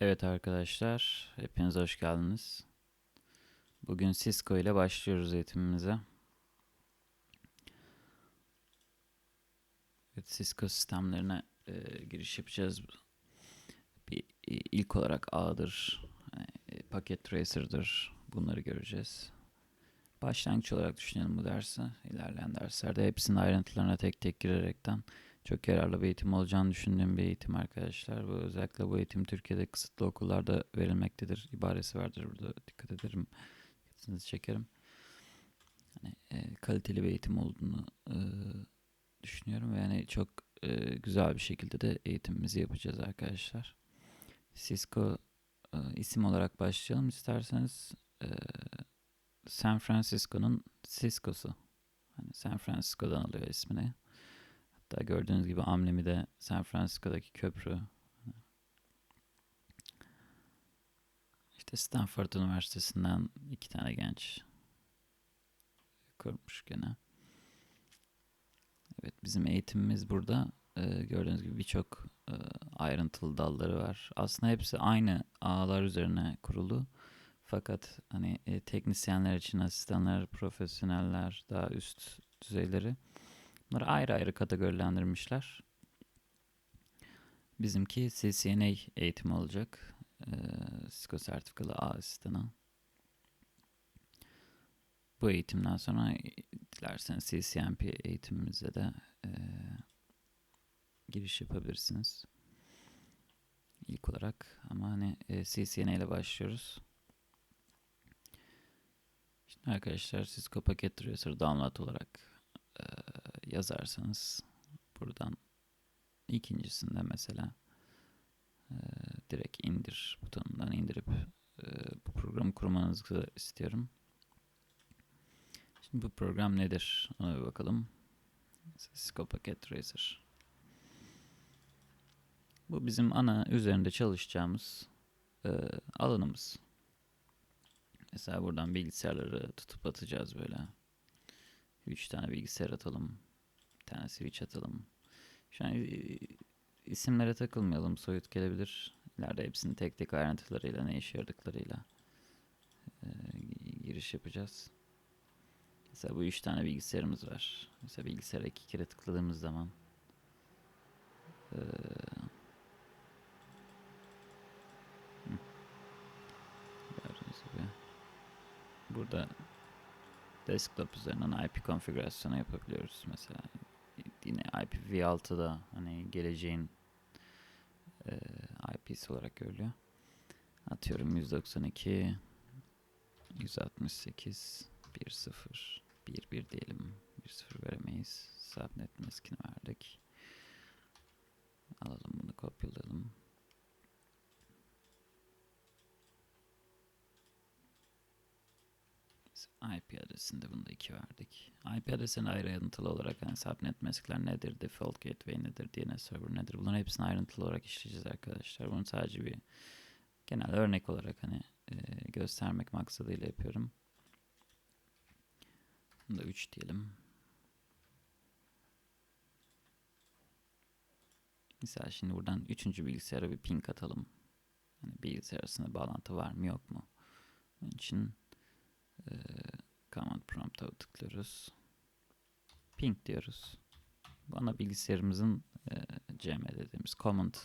Evet arkadaşlar, hepiniz hoş geldiniz. Bugün Cisco ile başlıyoruz eğitimimize. Evet, Cisco sistemlerine e, giriş yapacağız. Bir e, ilk olarak ağdır, e, paket tracer'dır. Bunları göreceğiz. Başlangıç olarak düşünelim bu dersi. İlerleyen derslerde hepsinin ayrıntılarına tek tek girerekten çok yararlı bir eğitim olacağını düşündüğüm bir eğitim arkadaşlar. Bu özellikle bu eğitim Türkiye'de kısıtlı okullarda verilmektedir. İbaresi vardır burada. Dikkat ederim. Dikkatinizi çekerim. Yani, e, kaliteli bir eğitim olduğunu e, düşünüyorum ve yani çok e, güzel bir şekilde de eğitimimizi yapacağız arkadaşlar. Cisco e, isim olarak başlayalım isterseniz. E, San Francisco'nun Cisco'su. Hani San Francisco'dan alıyor ismini. Hatta gördüğünüz gibi amblemi de San Francisco'daki köprü. İşte Stanford Üniversitesi'nden iki tane genç kurmuş gene. Evet bizim eğitimimiz burada. Ee, gördüğünüz gibi birçok e, ayrıntılı dalları var. Aslında hepsi aynı ağlar üzerine kurulu. Fakat hani e, teknisyenler için asistanlar, profesyoneller, daha üst düzeyleri Bunları ayrı ayrı kategorilendirmişler. Bizimki CCNA eğitimi olacak. Ee, Cisco sertifikalı A asistanı. Bu eğitimden sonra dilerseniz CCNP eğitimimize de e, giriş yapabilirsiniz. İlk olarak ama hani e, CCNA ile başlıyoruz. Şimdi arkadaşlar Cisco Packet Tracer download olarak e, yazarsanız buradan ikincisinde mesela e, direkt indir butonundan indirip e, bu programı kurmanızı istiyorum. Şimdi bu program nedir? Ona bir bakalım. Cisco Packet Tracer. Bu bizim ana üzerinde çalışacağımız e, alanımız. Mesela buradan bilgisayarları tutup atacağız böyle. 3 tane bilgisayar atalım. Tane switch atalım. Şu an e, isimlere takılmayalım. Soyut gelebilir. İleride hepsini tek tek ayrıntılarıyla ne işe yaradıklarıyla e, giriş yapacağız. Mesela bu 3 tane bilgisayarımız var. Mesela bilgisayara iki kere tıkladığımız zaman e, burada desktop üzerinden IP konfigürasyonu yapabiliyoruz mesela. Yine IPv6'da hani geleceğin e, IP'si olarak görülüyor. Atıyorum 192 168 10 11 diyelim. 10 veremeyiz. Subnet maskini verdik. Alalım bunu kopyalayalım. IP adresinde bunu da 2 verdik. IP adresine ayrı ayrıntılı olarak yani subnet maskler nedir, default gateway nedir, DNS server nedir bunların hepsini ayrıntılı olarak işleyeceğiz arkadaşlar. Bunu sadece bir genel örnek olarak hani e, göstermek maksadıyla yapıyorum. Bunu da 3 diyelim. Mesela şimdi buradan üçüncü bilgisayara bir ping atalım. Hani bilgisayar arasında bağlantı var mı yok mu? Onun için e, command prompt'a tıklıyoruz. Ping diyoruz. Bu ana bilgisayarımızın e, CM dediğimiz command e,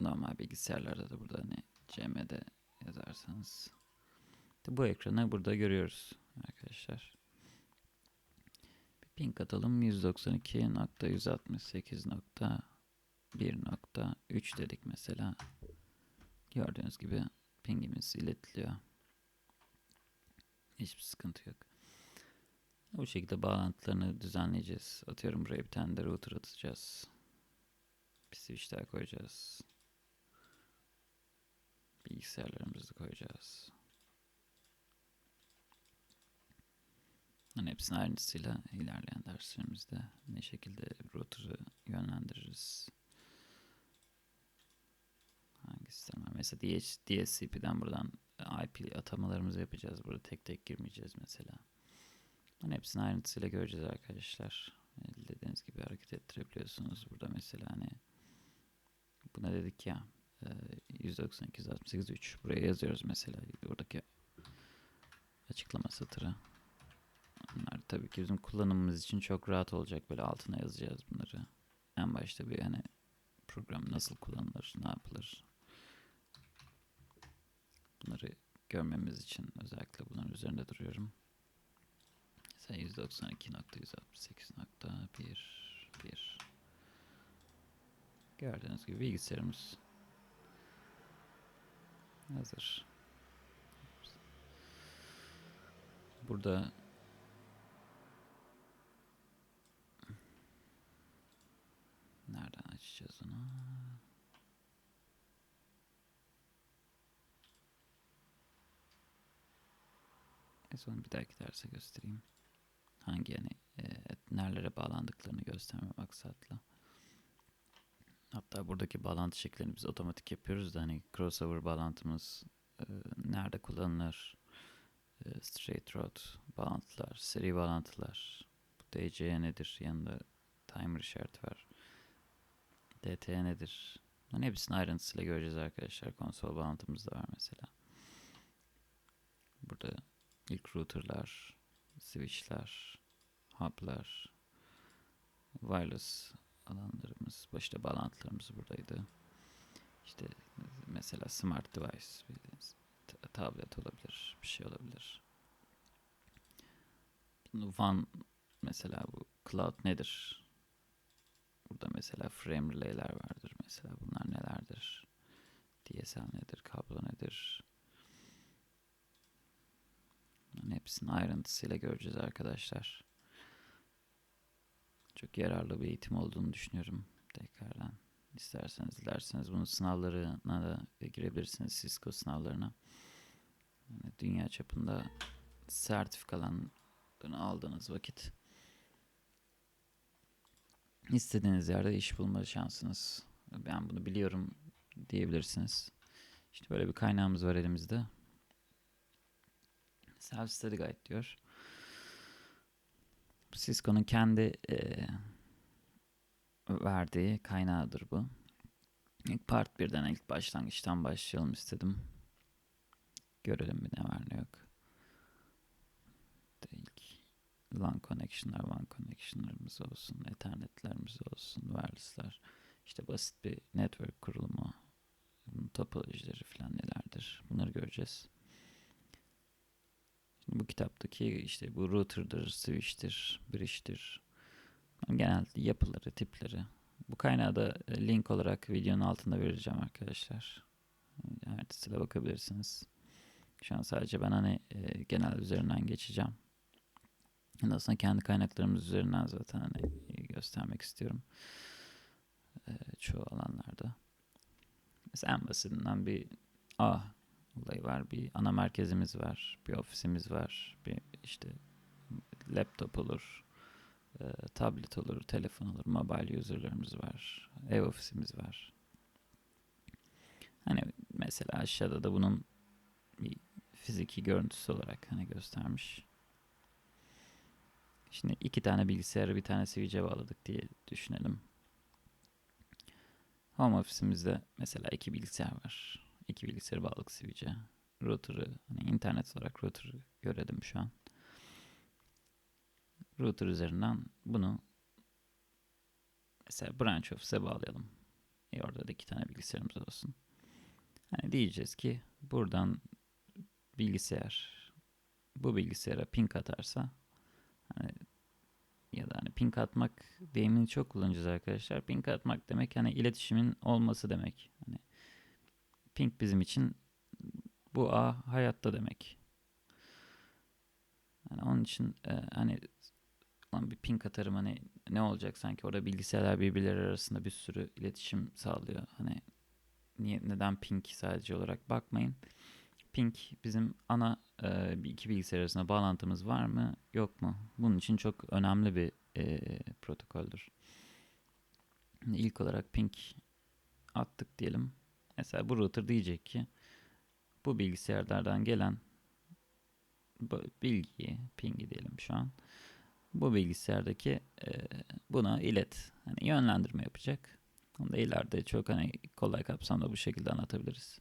normal bilgisayarlarda da burada hani CM'de yazarsanız bu ekranı burada görüyoruz arkadaşlar. Bir ping atalım 192.168.1.3 dedik mesela. Gördüğünüz gibi pingimiz iletiliyor. Hiçbir sıkıntı yok. Bu şekilde bağlantılarını düzenleyeceğiz. Atıyorum buraya bir tane de router atacağız. Bir switch daha koyacağız. Bilgisayarlarımızı koyacağız. Hani hepsinin ayrıntısıyla ilerleyen derslerimizde ne şekilde router'ı yönlendiririz. Hangi sistem var? Mesela DS, DSCP'den buradan IP atamalarımızı yapacağız. Burada tek tek girmeyeceğiz mesela. Hani hepsini ayrıntısıyla göreceğiz arkadaşlar. Dediğiniz gibi hareket ettirebiliyorsunuz. Burada mesela hani dedik ya. E, 192 168 3. Buraya yazıyoruz mesela. Buradaki açıklama satırı. Bunlar tabii ki bizim kullanımımız için çok rahat olacak. Böyle altına yazacağız bunları. En başta bir hani program nasıl kullanılır, ne yapılır. Bunları görmemiz için özellikle bunların üzerinde duruyorum. Mesela 192.168.1 Gördüğünüz gibi bilgisayarımız hazır. Burada nereden açacağız onu? En son bir dahaki derse göstereyim. Hangi yani e, nerelere bağlandıklarını gösterme maksatla. Hatta buradaki bağlantı şekillerini biz otomatik yapıyoruz da hani crossover bağlantımız e, nerede kullanılır? E, straight road bağlantılar, seri bağlantılar. Bu DC nedir? Yanında timer işareti var. DT nedir? Bunların hepsini ayrıntısıyla göreceğiz arkadaşlar. Konsol bağlantımız da var mesela. Burada ilk routerlar, switchler, hub'lar, wireless alanlarımız, başta bağlantılarımız buradaydı. İşte mesela smart device, ta- tablet olabilir, bir şey olabilir. WAN mesela bu cloud nedir? Burada mesela frame relay'ler vardır mesela bunlar nelerdir? DSL nedir? Kablo nedir? Bunların hepsini ayrıntısıyla göreceğiz arkadaşlar. Çok yararlı bir eğitim olduğunu düşünüyorum tekrardan. İsterseniz dilerseniz bunun sınavlarına da girebilirsiniz Cisco sınavlarına. Yani dünya çapında sertifikalarını aldığınız vakit istediğiniz yerde iş bulma şansınız. Ben bunu biliyorum diyebilirsiniz. İşte böyle bir kaynağımız var elimizde. Self Study Guide diyor. Cisco'nun kendi e, verdiği kaynağıdır bu. İlk part birden ilk başlangıçtan başlayalım istedim. Görelim bir ne var ne yok. İlk LAN connection'lar, WAN connection'larımız olsun, ethernet'lerimiz olsun, wireless'lar. İşte basit bir network kurulumu, topolojileri falan nelerdir bunları göreceğiz. Bu kitaptaki işte bu router'dır, switch'tir, bridge'tir. Genel yapıları, tipleri. Bu kaynağı da e, link olarak videonun altında vereceğim arkadaşlar. Ayrıntısıyla bakabilirsiniz. Şu an sadece ben hani e, genel üzerinden geçeceğim. Aslında kendi kaynaklarımız üzerinden zaten hani göstermek istiyorum. E, çoğu alanlarda. Mesela en basitinden bir A olayı var. Bir ana merkezimiz var. Bir ofisimiz var. Bir işte laptop olur. E, tablet olur. Telefon olur. Mobile user'larımız var. Ev ofisimiz var. Hani mesela aşağıda da bunun bir fiziki görüntüsü olarak hani göstermiş. Şimdi iki tane bilgisayarı bir tane switch'e bağladık diye düşünelim. Home office'imizde mesela iki bilgisayar var. İki bilgisayarı bağladık switch'e. Router'ı hani internet olarak router'ı görelim şu an. Router üzerinden bunu mesela branch office'e bağlayalım. E orada da iki tane bilgisayarımız olsun. Hani diyeceğiz ki buradan bilgisayar bu bilgisayara ping atarsa hani ya da hani ping atmak deyimini çok kullanacağız arkadaşlar. Ping atmak demek hani iletişimin olması demek. Hani ping bizim için bu a hayatta demek. Yani onun için e, hani lan bir ping atarım hani ne olacak sanki orada bilgisayarlar birbirleri arasında bir sürü iletişim sağlıyor. Hani niye neden ping sadece olarak bakmayın. Ping bizim ana e, iki bilgisayar arasında bağlantımız var mı yok mu? Bunun için çok önemli bir e, protokoldür. İlk olarak ping attık diyelim. Mesela bu router diyecek ki bu bilgisayarlardan gelen bilgiyi, pingi diyelim şu an. Bu bilgisayardaki e, buna ilet. Hani yönlendirme yapacak. Onu da ileride çok hani kolay kapsamda bu şekilde anlatabiliriz.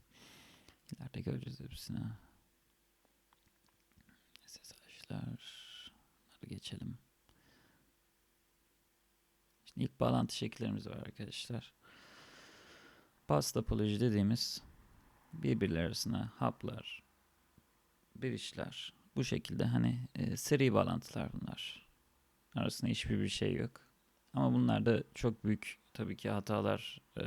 İleride göreceğiz hepsini. SSH'lar. Bunları geçelim. Şimdi ilk bağlantı şekillerimiz var arkadaşlar. Bus topoloji dediğimiz birbirleri arasında haplar, bridge'ler bu şekilde hani e, seri bağlantılar bunlar. Arasında hiçbir bir şey yok. Ama bunlarda çok büyük tabii ki hatalar e,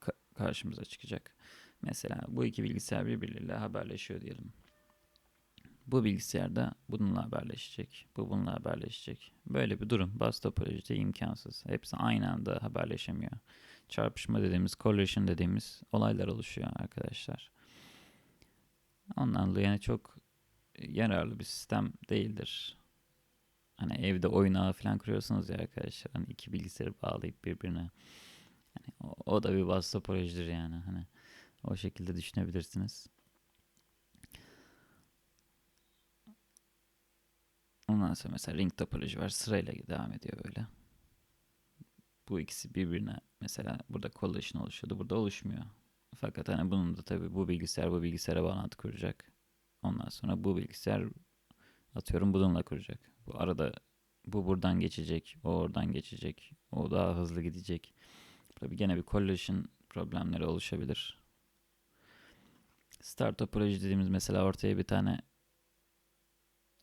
ka- karşımıza çıkacak. Mesela bu iki bilgisayar birbirleriyle haberleşiyor diyelim. Bu bilgisayarda bununla haberleşecek. Bu bununla haberleşecek. Böyle bir durum bus topolojide imkansız. Hepsi aynı anda haberleşemiyor. Çarpışma dediğimiz, collision dediğimiz olaylar oluşuyor arkadaşlar. Ondan dolayı yani çok yararlı bir sistem değildir. Hani evde oyun ağı falan kuruyorsunuz ya arkadaşlar. Hani iki bilgisayarı bağlayıp birbirine. Hani o, o da bir bus topolojidir yani. Hani o şekilde düşünebilirsiniz. Ondan sonra mesela ring topoloji var. Sırayla devam ediyor böyle. Bu ikisi birbirine mesela burada collision oluşuyordu. Burada oluşmuyor. Fakat hani bunun da tabii bu bilgisayar bu bilgisayara bağlantı kuracak. Ondan sonra bu bilgisayar atıyorum bununla kuracak. Bu arada bu buradan geçecek, o oradan geçecek, o daha hızlı gidecek. Tabii gene bir collision problemleri oluşabilir. Start topoloji dediğimiz mesela ortaya bir tane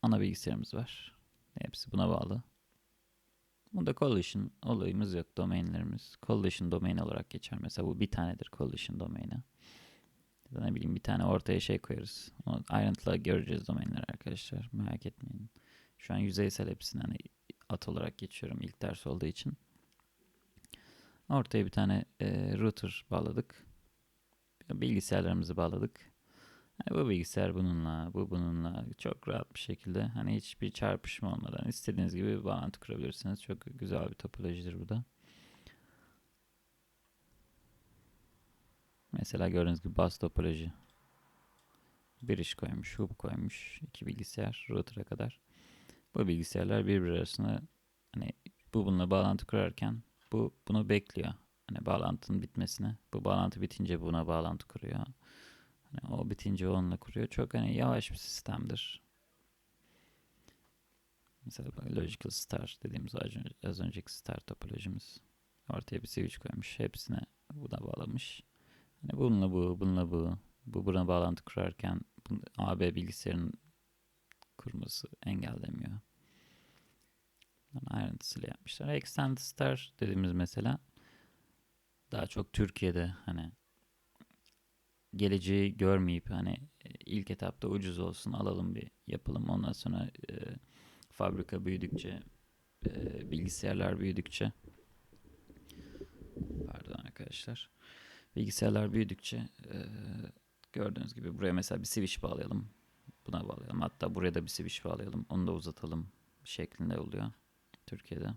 ana bilgisayarımız var. Hepsi buna bağlı. Bunda collision olayımız yok. Domainlerimiz collision domain olarak geçer. Mesela bu bir tanedir collision domaini. Ya da ne bileyim bir tane ortaya şey koyarız. Onu ayrıntılı göreceğiz domainleri arkadaşlar. Merak etmeyin. Şu an yüzeysel hepsini hani at olarak geçiyorum ilk ders olduğu için. Ortaya bir tane e, router bağladık. Bilgisayarlarımızı bağladık. Yani bu bilgisayar bununla, bu bununla çok rahat bir şekilde hani hiçbir çarpışma olmadan istediğiniz gibi bir bağlantı kurabilirsiniz. Çok güzel bir topolojidir bu da. Mesela gördüğünüz gibi bus topoloji. Bir iş koymuş, hub koymuş, iki bilgisayar router'a kadar. Bu bilgisayarlar birbiri arasında hani bu bununla bağlantı kurarken bu bunu bekliyor. Hani bağlantının bitmesine. Bu bağlantı bitince buna bağlantı kuruyor. Hani o bitince onunla kuruyor. Çok hani yavaş bir sistemdir. Mesela logical start dediğimiz az, önce, az önceki start topolojimiz. Ortaya bir switch koymuş. Hepsine buna bağlamış. Hani bununla bu, bununla bu. Bu buna bağlantı kurarken AB bilgisayarın kurması engellemiyor. Yani ayrıntısıyla yapmışlar. Extended Star dediğimiz mesela daha çok Türkiye'de hani geleceği görmeyip hani ilk etapta ucuz olsun alalım bir yapalım ondan sonra e, fabrika büyüdükçe e, bilgisayarlar büyüdükçe pardon arkadaşlar bilgisayarlar büyüdükçe e, gördüğünüz gibi buraya mesela bir switch bağlayalım buna bağlayalım. Hatta buraya da bir switch bağlayalım onu da uzatalım şeklinde oluyor Türkiye'de.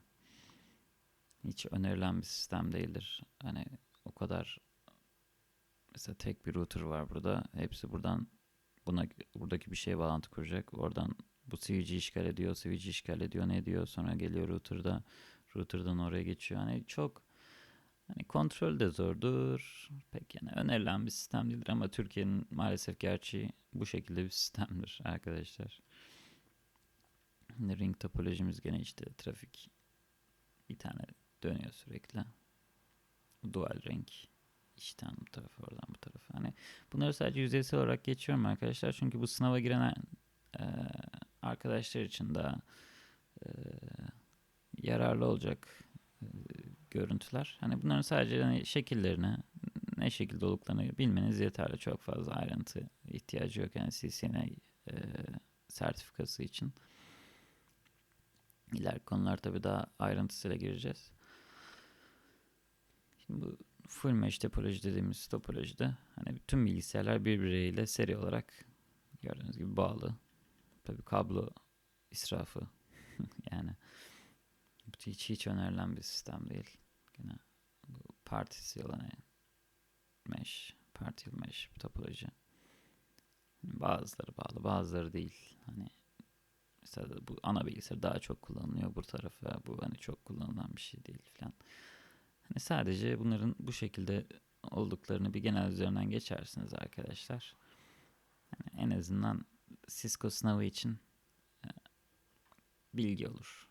Hiç önerilen bir sistem değildir. Hani o kadar Mesela tek bir router var burada. Hepsi buradan buna buradaki bir şeye bağlantı kuracak. Oradan bu switch'i işgal ediyor, switch'i işgal ediyor, ne diyor? Sonra geliyor router'da, router'dan oraya geçiyor. Hani çok hani kontrol de zordur. Pek yani önerilen bir sistem değildir ama Türkiye'nin maalesef gerçeği bu şekilde bir sistemdir arkadaşlar. Ring topolojimiz gene işte trafik bir tane dönüyor sürekli. Dual ring içten bu tarafa oradan bu tarafa. Hani bunları sadece yüzeysel olarak geçiyorum arkadaşlar. Çünkü bu sınava giren e, arkadaşlar için de e, yararlı olacak e, görüntüler. Hani bunların sadece hani şekillerini ne şekilde olduklarını bilmeniz yeterli. Çok fazla ayrıntı ihtiyacı yok. Yani CCNA e, sertifikası için. İleriki konular tabii daha ayrıntısıyla gireceğiz. Şimdi bu full mesh topoloji dediğimiz topolojide hani tüm bilgisayarlar birbiriyle seri olarak gördüğünüz gibi bağlı. Tabii kablo israfı yani hiç hiç önerilen bir sistem değil. Yine bu partisi olan mesh, partial mesh topoloji. Bazıları bağlı, bazıları değil. Hani mesela bu ana bilgisayar daha çok kullanılıyor bu tarafa. Bu hani çok kullanılan bir şey değil falan. Hani sadece bunların bu şekilde olduklarını bir genel üzerinden geçersiniz arkadaşlar. Yani en azından Cisco sınavı için e, bilgi olur.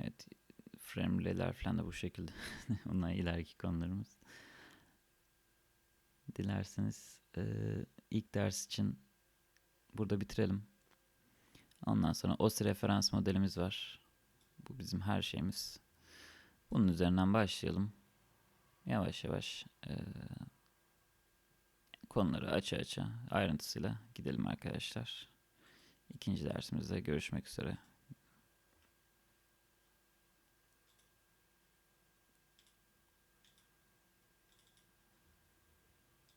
Evet, fremreler falan da bu şekilde. Bunlar ileriki konularımız. Dilerseniz e, ilk ders için burada bitirelim. Ondan sonra OS referans modelimiz var. Bu bizim her şeyimiz. Bunun üzerinden başlayalım. Yavaş yavaş e, konuları aça aça ayrıntısıyla gidelim arkadaşlar. İkinci dersimizde görüşmek üzere.